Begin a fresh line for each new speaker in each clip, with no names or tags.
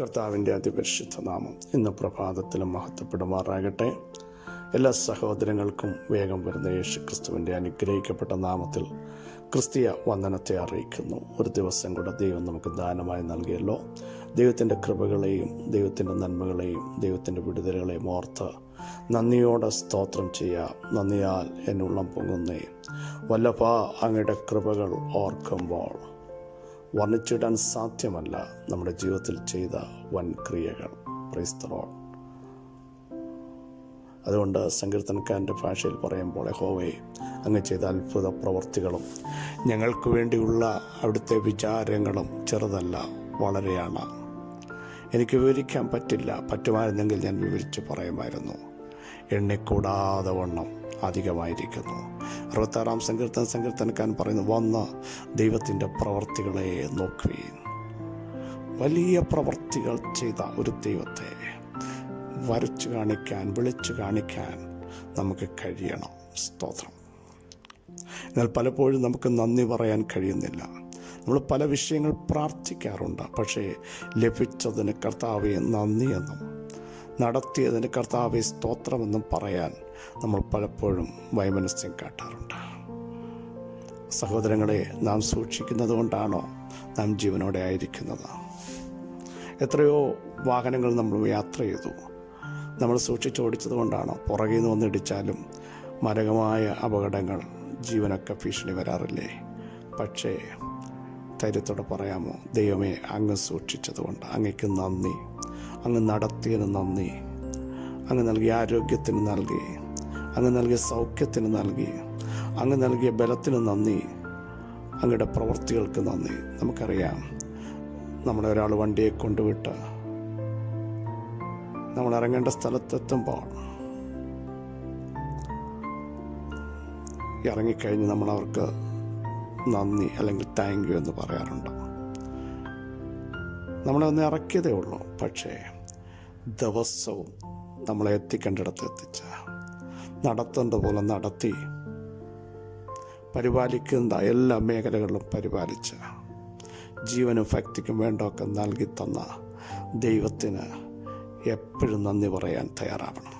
കർത്താവിന്റെ അതിപരിശുദ്ധ നാമം ഇന്ന് പ്രഭാതത്തിലും മഹത്വപ്പെടുമാറാകട്ടെ. എല്ലാ സഹോദരങ്ങൾക്കും വേഗം വരുന്ന യേശു ക്രിസ്തുവിന്റെ അനുഗ്രഹിക്കപ്പെട്ട നാമത്തിൽ ക്രിസ്തീയ വന്ദനത്തെ അറിയിക്കുന്നു. ഒരു ദിവസം കൂടെ ദൈവം നമുക്ക് ദാനമായി നൽകിയല്ലോ. ദൈവത്തിന്റെ കൃപകളെയും ദൈവത്തിന്റെ നന്മകളെയും ദൈവത്തിന്റെ വിടുതലുകളെയും ഓർത്ത് നന്ദിയോടെ സ്തോത്രം ചെയ്യാം. നന്ദിയാൽ എന്നുള്ളം പൊങ്ങുന്നേ. വല്ലഭ അങ്ങയുടെ കൃപകൾ ഓർക്കുമ്പോൾ വർണിച്ചിടാൻ സാധ്യമല്ല നമ്മുടെ ജീവിതത്തിൽ ചെയ്ത വൻ ക്രിയകൾ. ക്രൈസ്തലോൾ അതുകൊണ്ട് സങ്കീർത്തനക്കാരന്റെ ഭാഷയിൽ പറയുമ്പോൾ ഹോവേ അങ്ങ് ചെയ്ത അത്ഭുത പ്രവർത്തികളും ഞങ്ങൾക്ക് വേണ്ടിയുള്ള അവിടുത്തെ വിചാരങ്ങളും ചെറുതല്ല വളരെയാണ്. എനിക്ക് വിവരിക്കാൻ പറ്റില്ല പറ്റുമായിരുന്നെങ്കിൽ ഞാൻ വിവരിച്ച് പറയുമായിരുന്നു. എണ്ണിക്കൂടാതെ വണ്ണം അധികമായിരിക്കുന്നു. അറുപത്താറാം സങ്കീർത്തൻ സങ്കീർത്തനക്കാൻ പറയുന്നു വന്ന ദൈവത്തിന്റെ പ്രവർത്തികളെ നോക്കുകയും വലിയ പ്രവർത്തികൾ ചെയ്ത ഒരു ദൈവത്തെ വരച്ചു കാണിക്കാൻ വിളിച്ചു കാണിക്കാൻ നമുക്ക് കഴിയണം. സ്തോത്രം. എന്നാൽ പലപ്പോഴും നമുക്ക് നന്ദി പറയാൻ കഴിയുന്നില്ല. നമ്മൾ പല വിഷയങ്ങൾ പ്രാർത്ഥിക്കാറുണ്ട് പക്ഷേ ലഭിച്ചതിന് കർത്താവെ നന്ദിയെന്നും നടത്തിയതിന് കർത്താവെ സ്തോത്രമെന്നും പറയാൻ നമ്മൾ പലപ്പോഴും വൈമനസ്യം കാട്ടാറുണ്ട്. സഹോദരങ്ങളെ നാം സൂക്ഷിക്കുന്നത് കൊണ്ടാണോ നാം ജീവനോടെ ആയിരിക്കുന്നത്? എത്രയോ വാഹനങ്ങൾ നമ്മൾ യാത്ര ചെയ്തു. നമ്മൾ സൂക്ഷിച്ചോടിച്ചത് കൊണ്ടാണോ പുറകിൽ നിന്ന് വന്നിടിച്ചാലും മരകമായ അപകടങ്ങൾ ജീവനൊക്കെ ഭീഷണി വരാറില്ലേ? പക്ഷേ ധൈര്യത്തോടെ പറയാമോ ദൈവമേ അങ്ങ് സൂക്ഷിച്ചതുകൊണ്ട് അങ്ങയ്ക്ക് നന്ദി. അങ്ങ് നടത്തിയതിന് നന്ദി. അങ്ങ് നൽകിയ ആരോഗ്യത്തിന് നൽകി. അങ്ങ് നൽകിയ സൗഖ്യത്തിന് നൽകി അങ്ങ് നൽകിയ ബലത്തിന് നന്ദി അങ്ങയുടെ പ്രവൃത്തികൾക്ക് നന്ദി. നമുക്കറിയാം നമ്മളെ ഒരാൾ വണ്ടിയെ കൊണ്ടുവിട്ട് നമ്മൾ ഇറങ്ങേണ്ട സ്ഥലത്തെത്തുമ്പോൾ ഇറങ്ങിക്കഴിഞ്ഞ് നമ്മൾ അവർക്ക് നന്ദി അല്ലെങ്കിൽ താങ്ക് യു എന്ന് പറയാറുണ്ട്. നമ്മളെ ഒന്ന് ഇറക്കിയതേ ഉള്ളൂ. പക്ഷേ ദിവസവും നമ്മളെ എത്തിക്കേണ്ടിടത്ത് എത്തിച്ച നടത്തേണ്ട പോലെ നടത്തി പരിപാലിക്കുന്ന എല്ലാ മേഖലകളിലും പരിപാലിച്ച് ജീവനും ഭക്തിക്കും വേണ്ടതൊക്കെ നൽകി തന്ന ദൈവത്തിന് എപ്പോഴും നന്ദി പറയാൻ തയ്യാറാവണം.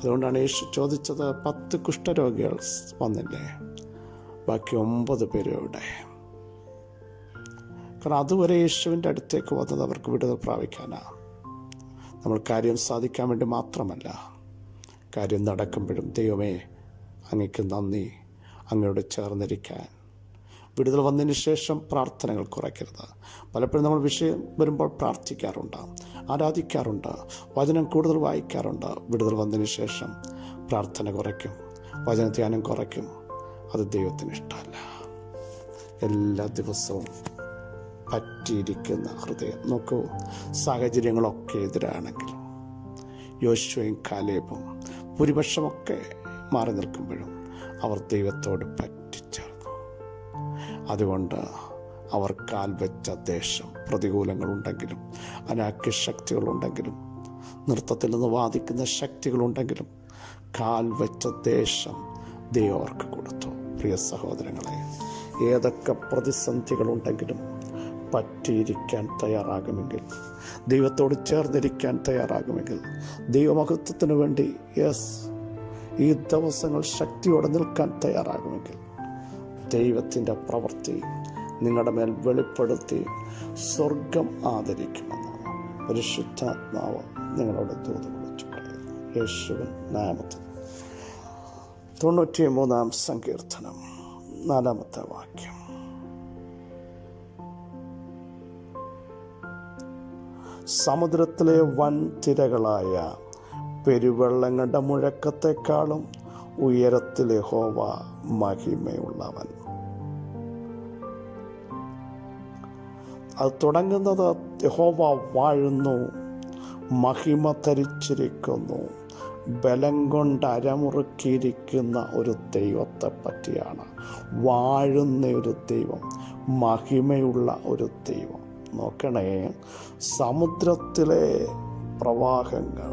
അതുകൊണ്ടാണ് യേശു ചോദിച്ചത് പത്ത് കുഷ്ഠരോഗികൾ വന്നില്ലേ? ബാക്കി ഒമ്പത് പേരും ഇവിടെ കാരണം അതുവരെ യേശുവിന്റെ അടുത്തേക്ക് വന്നത് അവർക്ക് വിടുതൽ പ്രാപിക്കാനാണ് നമ്മൾ കാര്യം സാധിക്കാൻ വേണ്ടി മാത്രമല്ല കാര്യം നടക്കുമ്പോഴും ദൈവമേ അങ്ങക്ക് നന്ദി. അങ്ങയോട് ചേർന്നിരിക്കാൻ. വിടുതൽ വന്നതിന് ശേഷം പ്രാർത്ഥനകൾ കുറയ്ക്കരുത്. പലപ്പോഴും നമ്മൾ വിഷയം വരുമ്പോൾ പ്രാർത്ഥിക്കാറുണ്ട് ആരാധിക്കാറുണ്ട് വചനം കൂടുതൽ വായിക്കാറുണ്ട്. വിടുതൽ വന്നതിന് ശേഷം പ്രാർത്ഥന കുറയ്ക്കും വചന ധ്യാനം കുറയ്ക്കും. അത് ദൈവത്തിന് ഇഷ്ടമല്ല. എല്ലാ ദിവസവും പറ്റിയിരിക്കുന്ന ഹൃദയം. നോക്കൂ സാഹചര്യങ്ങളൊക്കെ എതിരാണെങ്കിൽ യോശുവയും കാലേബും ഭൂരിപക്ഷമൊക്കെ മാറി നിൽക്കുമ്പോഴും അവർ ദൈവത്തോട് പറ്റിച്ചേർന്നു. അതുകൊണ്ട് അവർ കാൽ വെച്ച ദേശം പ്രതികൂലങ്ങളുണ്ടെങ്കിലും അനാക്യ ശക്തികളുണ്ടെങ്കിലും നൃത്തത്തിൽ നിന്ന് വാദിക്കുന്ന ശക്തികളുണ്ടെങ്കിലും കാൽ വെച്ച ദേശം ദൈവം അവർക്ക് കൊടുത്തു. പ്രിയ സഹോദരങ്ങളെ ഏതൊക്കെ പ്രതിസന്ധികളുണ്ടെങ്കിലും പറ്റിയിരിക്കാൻ തയ്യാറാകുമെങ്കിൽ ദൈവത്തോട് ചേർന്നിരിക്കാൻ തയ്യാറാകുമെങ്കിൽ ദൈവമഹത്വത്തിന് വേണ്ടി യെസ് ഈ ദിവസങ്ങൾ ശക്തിയോടെ നിൽക്കാൻ തയ്യാറാകുമെങ്കിൽ ദൈവത്തിന്റെ പ്രവൃത്തി നിങ്ങളുടെ മേൽ വെളിപ്പെടുത്തി സ്വർഗം ആദരിക്കുമെന്ന് പരിശുദ്ധാത്മാവ് നിങ്ങളോട് തോത് വിളിച്ചു യേശുവൻ നാമത്തിൽ. തൊണ്ണൂറ്റി മൂന്നാം സങ്കീർത്തനം നാലാമത്തെ വാക്യം. സമുദ്രത്തിലെ വൻ തിരകളായ പെരുവെള്ളങ്ങളുടെ മുഴക്കത്തെക്കാളും ഉയരത്തിലെ ഹോവ മഹിമയുള്ളവൻ. അത് തുടങ്ങുന്നത് ഹോവ വാഴുന്നു മഹിമ ധരിച്ചിരിക്കുന്നു ബലം കൊണ്ട് അരമുറുക്കിയിരിക്കുന്ന ഒരു ദൈവത്തെ പറ്റിയാണ്. വാഴുന്ന ഒരു ദൈവം മഹിമയുള്ള ഒരു ദൈവം. നോക്കണേ സമുദ്രത്തിലെ പ്രവാഹങ്ങൾ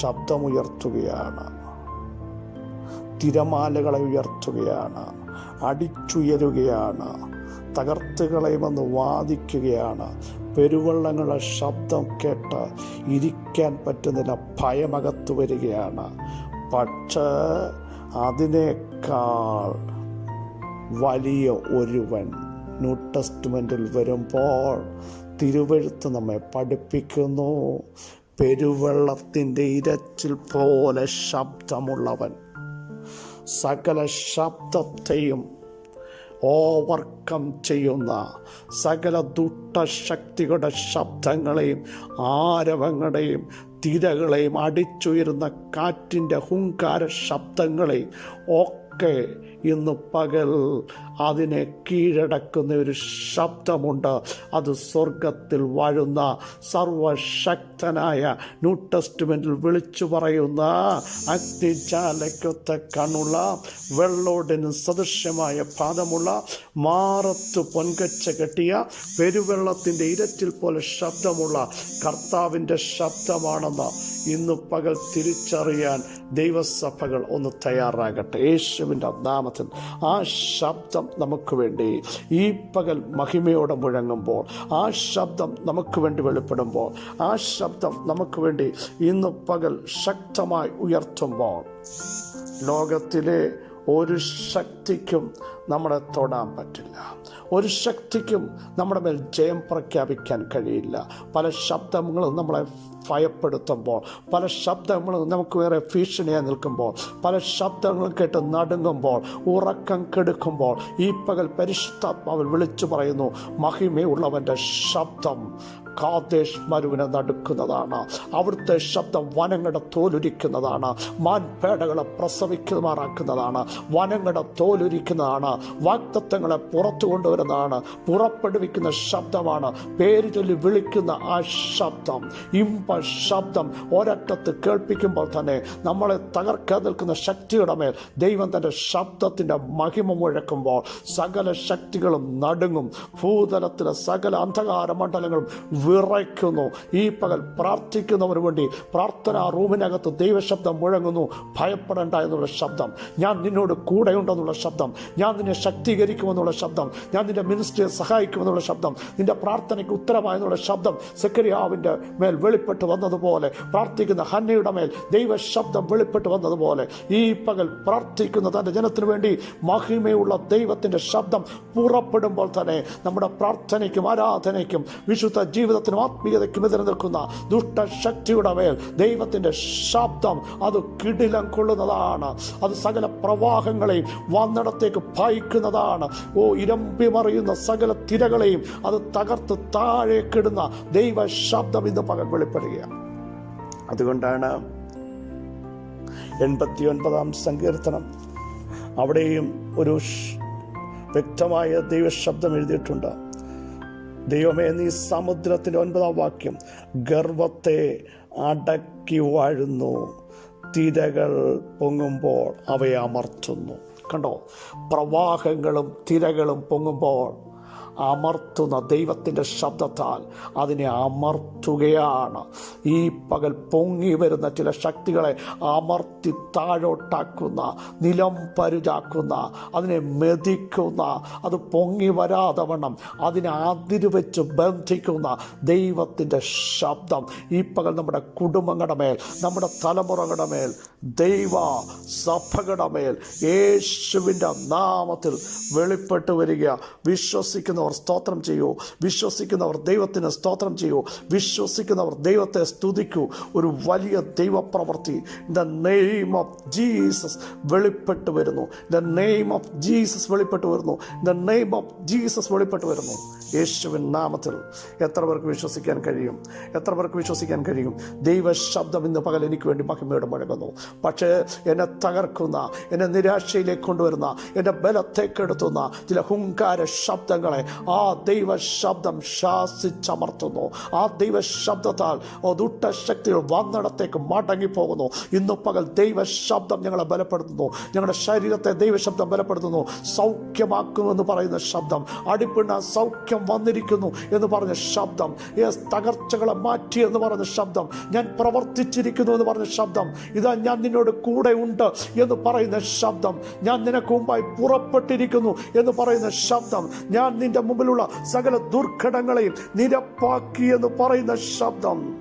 ശബ്ദമുയർത്തുകയാണ് തിരമാലകളെ ഉയർത്തുകയാണ് അടിച്ചുയരുകയാണ് തകർത്ത് കളയുമെന്ന് വാദിക്കുകയാണ്. പെരുവള്ളങ്ങളെ ശബ്ദം കേട്ട് ഇരിക്കാൻ പറ്റുന്നില്ല ഭയമകത്ത് വരികയാണ്. പക്ഷേ അതിനേക്കാൾ വലിയ ഒരുവൻ ന്യൂ ടെസ്റ്റ്മെന്റിൽ വരുമ്പോൾ തിരുവഴുത്ത് നമ്മെ പഠിപ്പിക്കുന്നു. പെരുവെള്ളത്തിന്റെ ഇരച്ചിൽ പോലെ ശബ്ദമുള്ളവൻ. സകല ശബ്ദത്തെയും ഓവർകം ചെയ്യുന്ന സകല ദുഷ്ടശക്തികളുടെ ശബ്ദങ്ങളെയും ആരവങ്ങളുടെയും തിരകളെയും അടിച്ചുയരുന്ന കാറ്റിന്റെ ഹുങ്കാര ശബ്ദങ്ങളെയും ഒക്കെ ഇന്ന് പകൽ അതിനെ കീഴടക്കുന്ന ഒരു ശബ്ദമുണ്ട്. അത് സ്വർഗത്തിൽ വാഴുന്ന സർവശക്തനായ ന്യൂ ടെസ്റ്റ്മെന്റിൽ വിളിച്ചു പറയുന്ന അഗ്നിജാലയ്ക്കൊത്ത കണ്ണുള്ള വെള്ളോടിന് സദൃശ്യമായ പാദമുള്ള മാറത്ത് പൊൻകച്ച കെട്ടിയ പെരുവെള്ളത്തിന്റെ ഇരച്ചിൽ പോലെ ശബ്ദമുള്ള കർത്താവിന്റെ ശബ്ദമാണെന്ന് ഇന്ന് പകൽ തിരിച്ചറിയാൻ ദൈവസഭകൾ ഒന്ന് തയ്യാറാകട്ടെ. യേശുവിന്റെ നാമത്തിൽ ആ ശബ്ദം നമുക്ക് വേണ്ടി ഈ പകൽ മഹിമയോടെ മുഴങ്ങുമ്പോൾ ആ ശബ്ദം നമുക്ക് വേണ്ടി വെളിപ്പെടുമ്പോൾ ആ ശബ്ദം നമുക്ക് വേണ്ടി ഇന്ന് പകൽ ശക്തമായി ഉയർത്തുമ്പോൾ ലോകത്തിലെ ഒരു ശക്തിക്കും നമ്മളെ തൊടാൻ പറ്റില്ല. ഒരു ശക്തിക്കും നമ്മുടെ മേൽ ജയം പ്രഖ്യാപിക്കാൻ കഴിയില്ല. പല ശബ്ദങ്ങളും നമ്മളെ ഭയപ്പെടുത്തുമ്പോൾ പല ശബ്ദങ്ങളും നമുക്ക് വേറെ ഭീഷണിയായി നിൽക്കുമ്പോൾ പല ശബ്ദങ്ങളും കേട്ട് നടുങ്ങുമ്പോൾ ഉറക്കം കെടുക്കുമ്പോൾ ഈ പകൽ പരിശുദ്ധാത്മാവിൽ വിളിച്ചു പറയുന്നു മഹിമയുള്ളവന്റെ ശബ്ദം കാതേഷ് മരുവിനെ നടുക്കുന്നതാണ്. അവിടുത്തെ ശബ്ദം വനങ്ങളുടെ തോലുരിക്കുന്നതാണ്. മാൻപേടകളെ പ്രസവിക്കുമാറാക്കുന്നതാണ്. വനങ്ങളുടെ തോലുരിക്കുന്നതാണ്. വാക്തത്വങ്ങളെ പുറത്തു കൊണ്ടുവരുന്നതാണ്. പുറപ്പെടുവിക്കുന്ന ശബ്ദമാണ്. പേര് ചൊല്ലി വിളിക്കുന്ന ആ ശബ്ദം. ഇമ്പ ശബ്ദം ഒരറ്റത്ത് കേൾപ്പിക്കുമ്പോൾ തന്നെ നമ്മളെ തകർക്കാൻ നിൽക്കുന്ന ശക്തിയുടെ മേൽ ദൈവം തന്റെ ശബ്ദത്തിന്റെ മഹിമ മുഴക്കുമ്പോൾ സകല ശക്തികളും നടുങ്ങും. ഭൂതലത്തിലെ സകല അന്ധകാര മണ്ഡലങ്ങളും വിറയ്ക്കുന്നു. ഈ പകൽ പ്രാർത്ഥിക്കുന്നവന് വേണ്ടി പ്രാർത്ഥനാ റൂമിനകത്ത് ദൈവശബ്ദം മുഴങ്ങുന്നു. ഭയപ്പെടേണ്ട എന്നുള്ള ശബ്ദം. ഞാൻ നിന്നോട് കൂടെയുണ്ടെന്നുള്ള ശബ്ദം. ഞാൻ നിന്നെ ശക്തീകരിക്കുമെന്നുള്ള ശബ്ദം. ഞാൻ നിന്റെ മിനിസ്ട്രിയെ സഹായിക്കുമെന്നുള്ള ശബ്ദം. നിന്റെ പ്രാർത്ഥനയ്ക്ക് ഉത്തരമായെന്നുള്ള ശബ്ദം സെക്കരിയാവിന്റെ മേൽ വെളിപ്പെട്ട് വന്നതുപോലെ പ്രാർത്ഥിക്കുന്ന ഹന്നയുടെ മേൽ ദൈവശബ്ദം വെളിപ്പെട്ട് വന്നതുപോലെ ഈ പകൽ പ്രാർത്ഥിക്കുന്ന തന്റെ ജനത്തിനു വേണ്ടി മഹിമയുള്ള ദൈവത്തിന്റെ ശബ്ദം പുറപ്പെടുമ്പോൾ തന്നെ നമ്മുടെ പ്രാർത്ഥനയ്ക്കും ആരാധനയ്ക്കും വിശുദ്ധ ജീവിതത്തിനും ആത്മീയതയ്ക്കും എതിരെ നിൽക്കുന്ന ദുഷ്ടശക്തിയുടെ മേൽ ദൈവത്തിന്റെ ശബ്ദം അത് കിടിലം കൊള്ളുന്നതാണ്. അത് സകല പ്രവാഹങ്ങളെയും വന്നിടത്തേക്ക് ഭയക്കുന്നതാണ്. ഓ ഇരമ്പി മറിയുന്ന സകല തിരകളെയും അത് തകർത്ത് താഴേക്കിടുന്ന ദൈവ ശബ്ദം ഇന്ന് പകൽ വെളിപ്പെടുകയാണ്. അതുകൊണ്ടാണ് എൺപത്തി ഒൻപതാം സങ്കീർത്തനം അവിടെയും ഒരു വ്യക്തമായ ദൈവശബ്ദം എഴുതിയിട്ടുണ്ട്. ദൈവമേ നീ സമുദ്രത്തിന്റെ ഒൻപതാം വാക്യം ഗർവത്തെ അടക്കി വാഴുന്നു തിരകൾ പൊങ്ങുമ്പോൾ അവയെ അമർത്തുന്നു. കണ്ടോ? പ്രവാഹങ്ങളും തിരകളും പൊങ്ങുമ്പോൾ അമർത്തുന്ന ദൈവത്തിന്റെ ശബ്ദത്താൽ അതിനെ അമർത്തുകയാണ്. ഈ പകൽ പൊങ്ങി വരുന്ന ചില ശക്തികളെ അമർത്തി താഴോട്ടാക്കുന്ന നിലം പരുചാക്കുന്ന അതിനെ മെതിക്കുന്ന അത് പൊങ്ങി വരാതെ വണ്ണം അതിനെ അതിര് വെച്ച് ബന്ധിക്കുന്ന ദൈവത്തിന്റെ ശബ്ദം. ഈ പകൽ നമ്മുടെ കുടുംബങ്ങളുടെ മേൽ നമ്മുടെ തലമുറകളുടെ മേൽ ദൈവ സഭകളുടെ മേൽ യേശുവിന്റെ നാമത്തിൽ വെളിപ്പെട്ട് വരിക. വിശ്വസിക്കുന്നവർ സ്തോത്രം ചെയ്യൂ. വിശ്വസിക്കുന്നവർ ദൈവത്തിന് സ്തോത്രം ചെയ്യൂ. വിശ്വസിക്കുന്നവർ ദൈവത്തെ സ്തുതിക്കൂ. ഒരു വലിയ ദൈവപ്രവൃത്തി. ദ നെയിം ഓഫ് ജീസസ് വെളിപ്പെട്ട് വരുന്നു. ദ നെയിം ഓഫ് ജീസസ് വെളിപ്പെട്ട് വരുന്നു. ദ നെയിം ഓഫ് ജീസസ് വെളിപ്പെട്ട് വരുന്നു. യേശുവിൻ നാമത്തിൽ എത്ര പേർക്ക് വിശ്വസിക്കാൻ കഴിയും? എത്ര പേർക്ക് വിശ്വസിക്കാൻ കഴിയും? ദൈവശബ്ദം ഇന്ന് പകൽ എനിക്ക് വേണ്ടി മഹിമയുടെ മുഴങ്ങുന്നു. പക്ഷേ എന്നെ തകർക്കുന്ന എന്നെ നിരാശയിലേക്ക് കൊണ്ടുവരുന്ന എന്റെ ബലത്തെ കെടുത്തുന്ന ചില ഹുങ്കാര ശബ്ദങ്ങളെ ആ ദൈവ ശബ്ദം ശാസിച്ചമർത്തുന്നു. ആ ദൈവ ശബ്ദത്താൽ ഓ ദുഷ്ടശക്തികൾ വന്നിടത്തേക്ക് മടങ്ങിപ്പോകുന്നു. ഇന്ന് പകൽ ദൈവ ശബ്ദം ഞങ്ങളെ ബലപ്പെടുത്തുന്നു. ഞങ്ങളുടെ ശരീരത്തെ ദൈവശബ്ദം ബലപ്പെടുത്തുന്നു. സൗഖ്യമാക്കുമെന്ന് പറയുന്ന ശബ്ദം. അടിപ്പിണ്ണ സൗഖ്യം വന്നിരിക്കുന്നു എന്ന് പറഞ്ഞ ശബ്ദം. തകർച്ചകളെ മാറ്റി എന്ന് പറഞ്ഞ ശബ്ദം. ഞാൻ പ്രവർത്തിച്ചിരിക്കുന്നു എന്ന് പറഞ്ഞ ശബ്ദം. ഇതാ ഞാൻ നിന്നോട് കൂടെ ഉണ്ട് എന്ന് പറയുന്ന ശബ്ദം. ഞാൻ നിനക്ക് മുമ്പായി പുറപ്പെട്ടിരിക്കുന്നു എന്ന് പറയുന്ന ശബ്ദം. ഞാൻ നിന്റെ മുമ്പിലുള്ള സകല ദുർഘടങ്ങളെയും നിരപ്പാക്കി എന്ന് പറയുന്ന ശബ്ദം.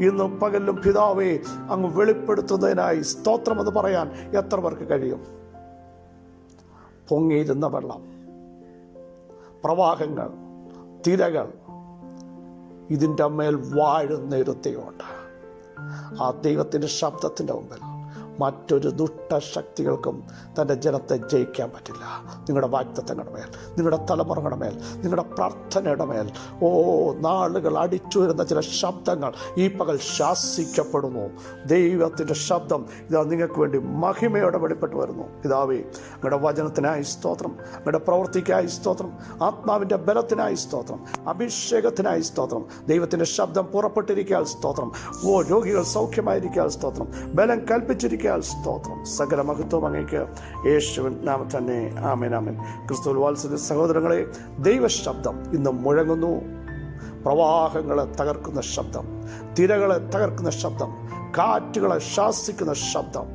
ഇന്നും പകലും പിതാവേ അങ്ങ് വെളിപ്പെടുത്തുന്നതിനായി സ്തോത്രം എന്ന് പറയാൻ എത്ര പേർക്ക് കഴിയും? പൊങ്ങിയിരുന്ന വെള്ളം പ്രവാഹങ്ങൾ തിരകൾ ഇതിന്റെ മേൽ വാഴുന്ന ആ ദൈവത്തിന്റെ ശബ്ദത്തിന്റെ മുമ്പിൽ മറ്റൊരു ദുഷ്ടശക്തികൾക്കും തന്റെ ജനത്തെ ജയിക്കാൻ പറ്റില്ല. നിങ്ങളുടെ വാക്തത്വങ്ങളുടെ മേൽ നിങ്ങളുടെ തലമുറകളുടെ മേൽ നിങ്ങളുടെ പ്രാർത്ഥനയുടെ മേൽ. ഓ നാളുകൾ അടിച്ചു വരുന്ന ചില ശബ്ദങ്ങൾ ഈ പകൽ ശാസിക്കപ്പെടുന്നു. ദൈവത്തിന്റെ ശബ്ദം ഇതാ നിങ്ങൾക്ക് വേണ്ടി മഹിമയോടെ വെളിപ്പെട്ട് വരുന്നു. പിതാവേ നിങ്ങളുടെ വചനത്തിനായി സ്തോത്രം നിങ്ങളുടെ പ്രവൃത്തിക്കായി സ്തോത്രം ആത്മാവിന്റെ ബലത്തിനായി സ്തോത്രം അഭിഷേകത്തിനായി സ്തോത്രം ദൈവത്തിന്റെ ശബ്ദം പുറപ്പെട്ടിരിക്കാൻ സ്തോത്രം ഓ രോഗികൾ സൗഖ്യമായിരിക്കാൻ സ്തോത്രം ബലം കൽപ്പിച്ചിരിക്കാൻ സ്തോത്രം. സകല മഹത്വം അങ്ങേക്ക് യേശുവൻ നാമ തന്നെ. ആമേൻ ആമേൻ. ക്രിസ്തു വാത്സല്യ സഹോദരങ്ങളെ ദൈവശബ്ദം ഇന്ന് മുഴങ്ങുന്നു. പ്രവാഹങ്ങളെ തകർക്കുന്ന ശബ്ദം തിരകളെ തകർക്കുന്ന ശബ്ദം കാറ്റുകളെ ശാസിക്കുന്ന ശബ്ദം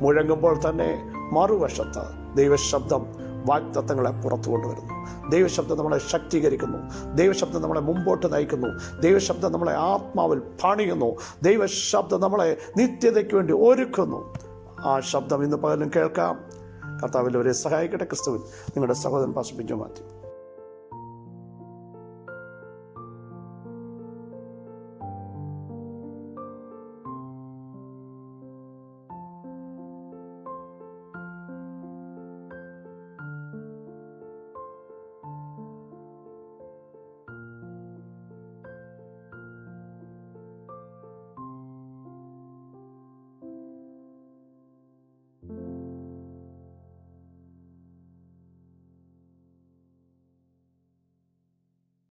മുഴങ്ങുമ്പോൾ തന്നെ മറുവശത്ത് ദൈവശബ്ദം വാഗ്ദത്തങ്ങളെ പുറത്തു കൊണ്ടുവരുന്നു ദൈവശബ്ദം നമ്മളെ ശക്തീകരിക്കുന്നു. ദൈവശബ്ദം നമ്മളെ മുമ്പോട്ട് നയിക്കുന്നു. ദൈവശബ്ദം നമ്മളെ ആത്മാവിൽ പണിയുന്നു. ദൈവശബ്ദം നമ്മളെ നിത്യതയ്ക്ക് വേണ്ടി ഒരുക്കുന്നു. ആ ശബ്ദം ഇന്ന് പകലും കേൾക്കാം. കർത്താവിൽ അവരെ സഹായിക്കട്ടെ ക്രിസ്തുവിൽ. നിങ്ങളുടെ സഹോദരൻ പാസിപ്പിച്ചു മാറ്റി